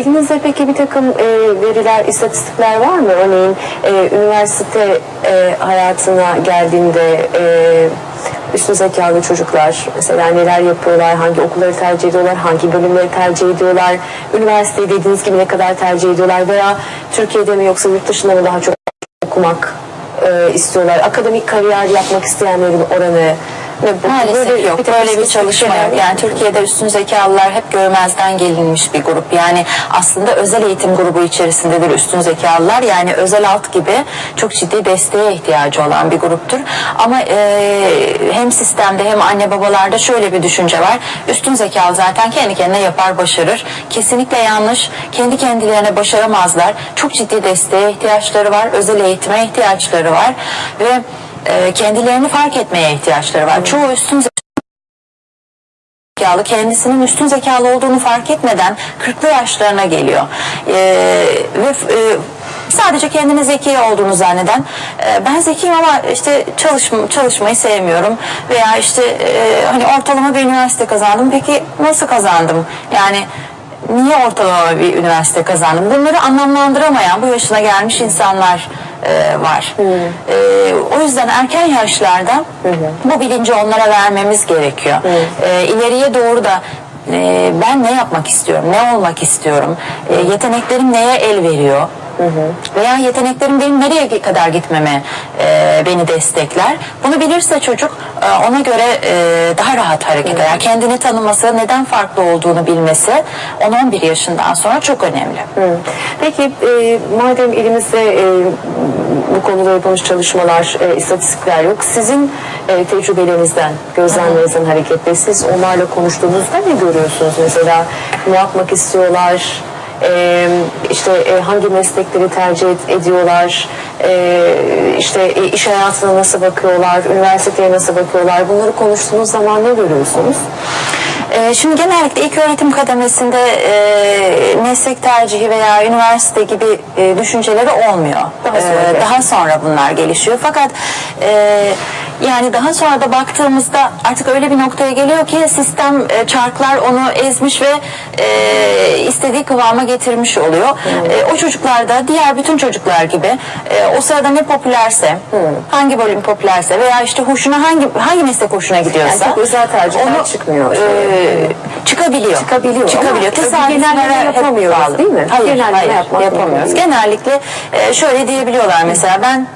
elinizde peki bir takım e, veriler, istatistikler var mı? Örneğin e, üniversite e, hayatına geldiğinde e, üstün zekalı çocuklar mesela neler yapıyorlar, hangi okulları tercih ediyorlar, hangi bölümleri tercih ediyorlar, üniversiteyi dediğiniz gibi ne kadar tercih ediyorlar veya Türkiye'de mi yoksa yurt dışında mı daha çok okumak e, istiyorlar, akademik kariyer yapmak isteyenlerin oranı ve bu- Maalesef böyle yok. takım Böyle bir spesifik çalışma yok. Yani? Türkiye'de üstün zekalılar hep görmezden gelinmiş bir grup. Yani aslında özel eğitim grubu içerisindedir üstün zekalılar. Yani özel alt gibi çok ciddi desteğe ihtiyacı olan bir gruptur. Ama e, hem sistemde hem anne babalarda şöyle bir düşünce var. Üstün zekalı zaten kendi kendine yapar başarır. Kesinlikle yanlış. Kendi kendilerine başaramazlar. Çok ciddi desteğe ihtiyaçları var. Özel eğitime ihtiyaçları var. Ve e, kendilerini fark etmeye ihtiyaçları var. Çoğu üstün zekalı kendisinin üstün zekalı olduğunu fark etmeden 40'lı yaşlarına geliyor. Ee, ve e, sadece kendini zeki olduğunu zanneden e, ben zekiyim ama işte çalışma, çalışmayı sevmiyorum veya işte e, hani ortalama bir üniversite kazandım peki nasıl kazandım yani niye ortalama bir üniversite kazandım bunları anlamlandıramayan bu yaşına gelmiş insanlar e, var. E, o yüzden erken yaşlarda bu bilinci onlara vermemiz gerekiyor. E, ileriye doğru da e, ben ne yapmak istiyorum, ne olmak istiyorum, e, yeteneklerim neye el veriyor, veya yeteneklerim benim nereye kadar gitmeme e, beni destekler. Bunu bilirse çocuk e, ona göre e, daha rahat hareket eder. Kendini tanıması, neden farklı olduğunu bilmesi 10-11 yaşından sonra çok önemli. Hı. Peki e, madem elimizde e, bu konuda yapılmış çalışmalar, e, istatistikler yok. Sizin e, tecrübelerinizden, gözlemlerinizden hareketle siz onlarla konuştuğunuzda ne görüyorsunuz? Mesela ne yapmak istiyorlar? E, işte e, hangi meslekleri tercih ed- ediyorlar? E, işte e, iş hayatına nasıl bakıyorlar? Üniversiteye nasıl bakıyorlar? Bunları konuştuğunuz zaman ne görüyorsunuz? Ee, Şimdi genellikle ilk öğretim kademesinde e, meslek tercihi veya üniversite gibi e, düşünceleri olmuyor. Daha sonra gelişiyor. daha sonra bunlar gelişiyor. Fakat e, yani daha sonra da baktığımızda artık öyle bir noktaya geliyor ki sistem e, çarklar onu ezmiş ve e, istediği kıvama getirmiş oluyor. E, o çocuklar da diğer bütün çocuklar gibi e, o sırada ne popülerse, hangi bölüm popülerse veya işte hoşuna hangi hangi meslek hoşuna gidiyorsa Yani çok özel tercihler çıkmıyor. e, çıkabiliyor. Çıkabiliyor Çıkabiliyor. Tesadüflere yapamıyoruz, değil mi? Hayır, Genelleme hayır yapamıyoruz. Genellikle e, şöyle diyebiliyorlar mesela ben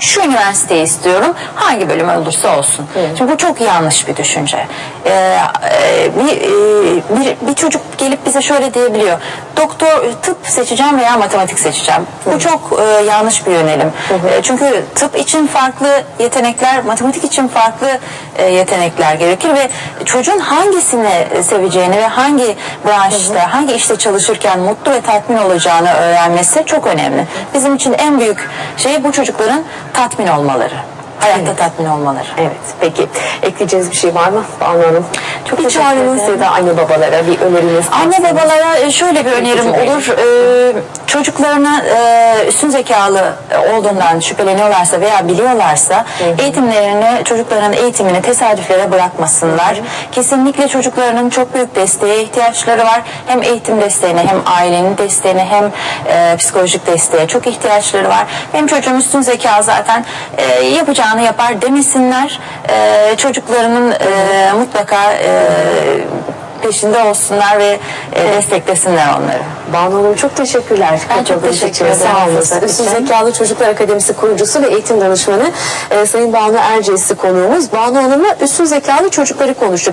şu üniversiteyi istiyorum hangi bölüm olursa olsun. Şimdi bu çok yanlış bir düşünce. E, e, bir, e, bir, bir çocuk gelip bize şöyle diyebiliyor. Doktor tıp seçeceğim veya matematik seçeceğim. Bu çok e, yanlış bir yönelim. E, çünkü tıp için farklı yetenekler, matematik için farklı e, yetenekler gerekir ve çocuğun hangisini seveceğini ve hangi branşta, hangi işte çalışırken mutlu ve tatmin olacağını öğrenmesi çok önemli. Bizim için en büyük şey bu çocukların tatmin olmaları. Hayatta tatmin olmaları. Evet, peki. Ekleyeceğiniz bir şey var mı Banu Hanım? Çok bir çağrınız ya da anne babalara bir öneriniz Anne babalara e, şöyle bir önerim olur. Ee, çocuklarına e, üstün zekalı olduğundan şüpheleniyorlarsa veya biliyorlarsa eğitimlerini, çocukların eğitimini tesadüflere bırakmasınlar. Kesinlikle çocuklarının çok büyük desteğe ihtiyaçları var. Hem eğitim desteğine hem ailenin desteğine hem e, psikolojik desteğe çok ihtiyaçları var. Benim çocuğum üstün zeka zaten e, yapacağını yapar demesinler. E, çocuklarının e, mutlaka e, peşinde olsunlar ve e, desteklesinler onları. Banu Hanım çok teşekkürler. Ben çok teşekkür ederim Sağ olun. Üstün. Zekalı Çocuklar Akademisi kurucusu ve eğitim danışmanı e, Sayın Banu Erciyes'i konuğumuz. Banu Hanım'la üstün zekalı çocukları konuştuk.